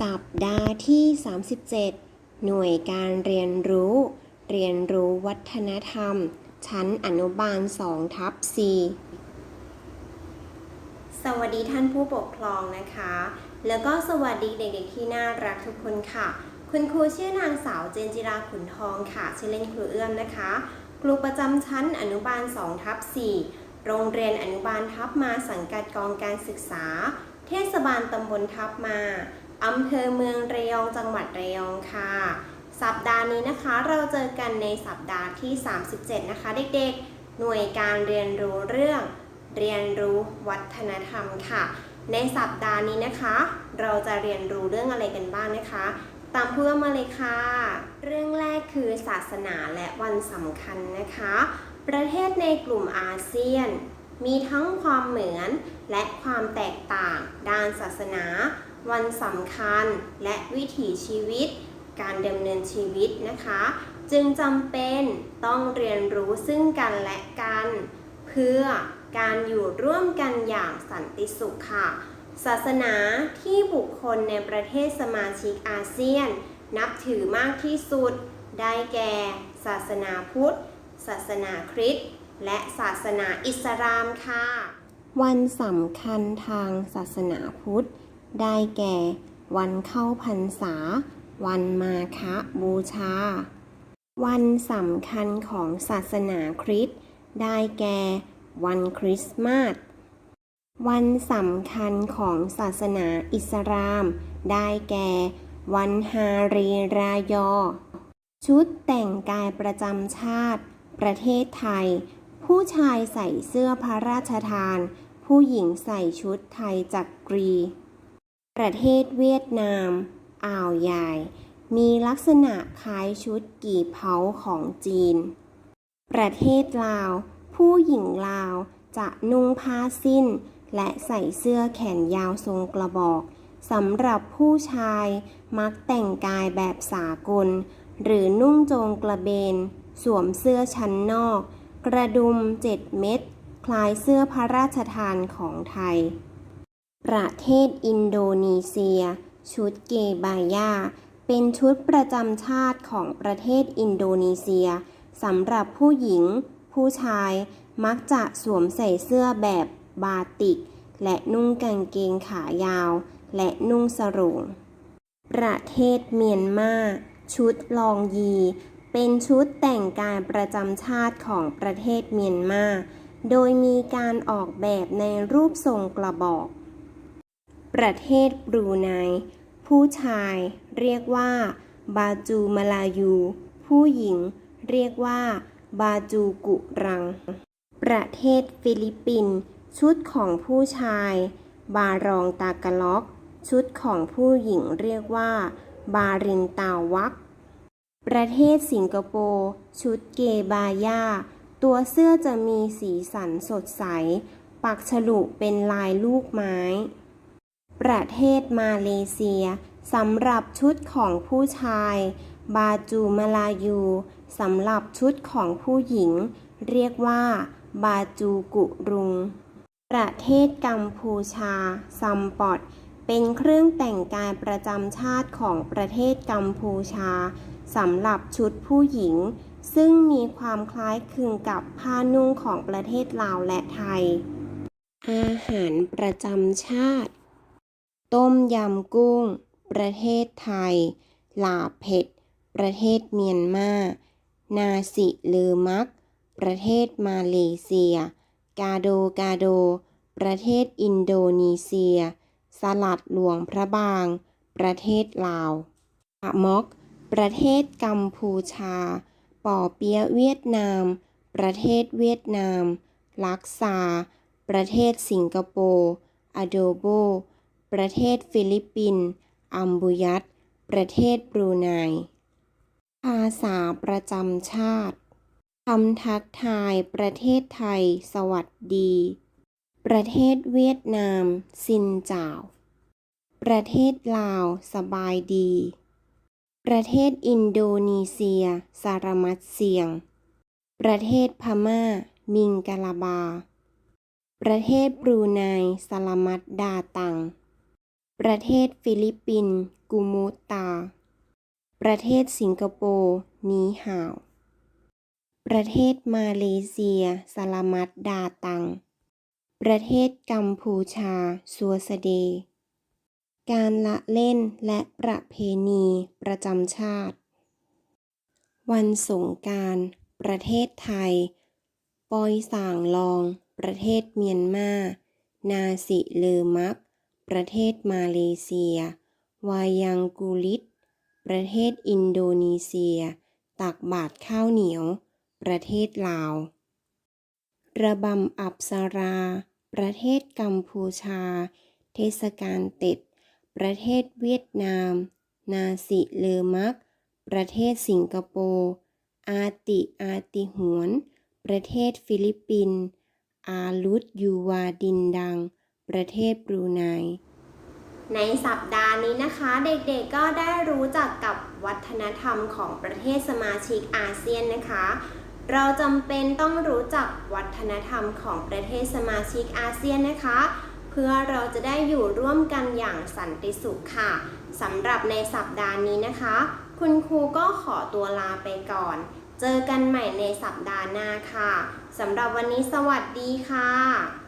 สัปดาห์ที่ 37 หน่วยการเรียนรู้ เรียนรู้วัฒนธรรม ชั้นอนุบาล2ทับ4สวัสดีท่านผู้ปกครองนะคะ แล้วก็สวัสดีเด็กๆที่น่ารักทุกคนค่ะ คุณครูชื่อนางสาวเจนจิราขุนทองค่ะ ชื่อเล่นครูเอื้อมนะคะ ครูประจำชั้นอนุบาล2ทับ4โรงเรียนอนุบาลทับมาสังกัดกองการศึกษา เทศบาลตำบลทับมา อำเภอเมืองระยองจังหวัดระยองค่ะ สัปดาห์นี้นะคะเราเจอกันในสัปดาห์ที่ 37 นะคะ เด็กๆ หน่วยการเรียนรู้เรื่อง เรียนรู้วัฒนธรรมค่ะ ในสัปดาห์นี้นะคะ เราจะเรียนรู้เรื่องอะไรกันบ้างนะคะ ตามเพื่อนมาเลยค่ะ เรื่องแรกคือศาสนาและวันสำคัญนะคะ ประเทศในกลุ่มอาเซียน มีทั้งความเหมือนและความแตกต่าง ด้านศาสนา วันสำคัญและวิถีชีวิต การดำเนินชีวิตนะคะ จึงจำเป็นต้องเรียนรู้ซึ่งกันและกัน เพื่อการอยู่ร่วมกันอย่างสันติสุขค่ะ ศาสนาที่บุคคลในประเทศสมาชิกอาเซียน นับถือมากที่สุด ได้แก่ ศาสนาพุทธ ศาสนาคริสต์และศาสนาอิสลามค่ะ วันสำคัญทางศาสนาพุทธ ได้แก่ วันเข้าพรรษา วันมาฆบูชา วันสำคัญของศาสนาคริสต์ได้แก่ วันคริสต์มาส วันสำคัญของศาสนาอิสลาม ได้แก่ วันฮารีรายอ ชุดแต่งกายประจำชาติ ประเทศไทย ผู้ชายใส่เสื้อพระราชทาน ผู้หญิงใส่ชุดไทยจักกรี ประเทศเวียดนาม อ่าวใหญ่ มีลักษณะคล้ายชุดกี่เผาของจีน ประเทศลาว ผู้หญิงลาวจะนุ่งผ้าสิ้น และใส่เสื้อแขนยาวทรงกระบอกสำหรับผู้ชายมักแต่งกายแบบสากล หรือนุ่งโจงกระเบน สวมเสื้อชั้นนอก กระดุมเจ็ดเม็ดคล้ายเสื้อพระราชทานของไทย ประเทศอินโดนีเซีย ชุดเกบายา เป็นชุดประจำชาติของประเทศอินโดนีเซียสำหรับผู้หญิง ผู้ชายมักจะสวมใส่เสื้อแบบบาติก และนุ่งกางเกงขายาว และนุ่งสรงประเทศเมียนมา ชุดลองยี เป็นชุดแต่งกายประจำชาติของประเทศเมียนมา โดยมีการออกแบบในรูปทรงกระบอก ประเทศบรูไน ผู้ชายเรียกว่า บาจูมาลายู ผู้หญิงเรียกว่า บาจูกุรัง ประเทศฟิลิปปินส์ชุดของผู้ชาย บารองตากะล็อก ชุดของผู้หญิงเรียกว่า บารินตาวัก ประเทศสิงคโปร์ ชุดเกบายา ตัวเสื้อจะมีสีสันสดใส ปักฉลุเป็นลายลูกไม้ ประเทศมาเลเซียสำหรับชุดของผู้ชาย บาจูมาลายูสำหรับชุดของผู้หญิง เรียกว่า บาจูกุรุง ประเทศกัมพูชาซัมปอดเป็นเครื่องแต่งกายประจำชาติของประเทศกัมพูชาสำหรับชุดผู้หญิง ซึ่งมีความคล้ายคลึงกับผ้านุ่งของประเทศลาวและไทย อาหารประจำชาติ ต้มยำกุ้ง ประเทศไทย ลาบเผ็ด ประเทศเมียนมา นาสิลือมัก ประเทศมาเลเซีย กาโดกาโด ประเทศอินโดนีเซีย สลัดหลวงพระบาง ประเทศลาวอะม็อก ประเทศกัมพูชา ป่อเปียเวียดนาม ประเทศเวียดนาม ลักซา ประเทศสิงคโปร์อโดโบ ประเทศฟิลิปปินส์ อัมบุยัต ประเทศบรูไน ภาษาประจำชาติ คำทักทายประเทศไทย สวัสดี ประเทศเวียดนาม ซินจ้าว ประเทศลาว สบายดี ประเทศอินโดนีเซีย สารมัดเสียง ประเทศพม่า มิงกะลาบา ประเทศบรูไน สลามัดดาตัง ประเทศฟิลิปปินส์กูมูตา ประเทศสิงคโปร์ นีหาว ประเทศมาเลเซียสลามัดดาตัง ประเทศกัมพูชาซัวสเด การละเล่นและประเพณีประจำชาติ วันสงการ ประเทศไทย ปอยส่างลอง ประเทศเมียนมา นาสิเลอมัก ประเทศมาเลเซีย วายังกูลิต ประเทศอินโดนีเซีย ตักบาตรข้าวเหนียว ประเทศลาว ระบำอับสรา ประเทศกัมพูชา เทศกาลเต็ด ประเทศเวียดนาม นาสิเลอมัก ประเทศสิงคโปร์ อาติอาติหวน ประเทศฟิลิปปินส์อาลุดยูวาดินดัง ประเทศบรูไนในสัปดาห์นี้นะคะ เด็กๆก็ได้รู้จักกับวัฒนธรรมของประเทศสมาชิกอาเซียนนะคะ เราจำเป็นต้องรู้จักวัฒนธรรมของประเทศสมาชิกอาเซียนนะคะ เพื่อเราจะได้อยู่ร่วมกันอย่างสันติสุขค่ะสำหรับในสัปดาห์นี้นะคะ คุณครูก็ขอตัวลาไปก่อน เจอกันใหม่ในสัปดาห์หน้าค่ะสำหรับวันนี้สวัสดีค่ะ